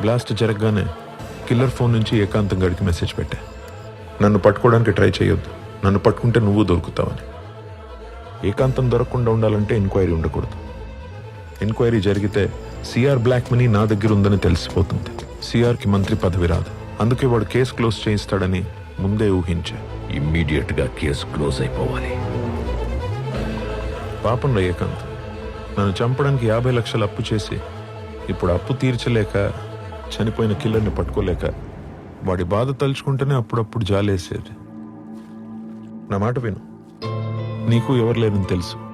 Blast జరగగానే killer phone నుంచి ఏకాంతం గడికి మెసేజ్ పెట్టా. నన్ను పట్టుకోవడానికి ట్రై చేయొద్దు. నన్ను పట్టుకుంటే నువ్వు దొరుకుతావని. ఏకాంతం దొరకకుండా ఉండాలంటే ఎంక్వైరీ ఉండకూడదు. ఎంక్వైరీ జరిగితే సిఆర్ బ్లాక్ మనీ నా దగ్గర ఉందని తెలిసిపోతుంది. సిఆర్కి మంత్రి పదవి రాదు. అందుకే వాడు కేసు క్లోజ్ చేయిస్తాడని ముందే ఊహించా. ఇమ్మీడియట్గా కేసు క్లోజ్ అయిపోవాలి. పాపం రా ఏకాంత్. నన్ను చంపడానికి యాభై లక్షలు అప్పు చేసి ఇప్పుడు అప్పు తీర్చలేక చనిపోయిన కిల్లర్ని పట్టుకోలేక వాడి బాధ తలుచుకుంటేనే అప్పుడప్పుడు జాలేసేది. నా మాట విను. నీకు ఎవరు లేరని తెలుసు.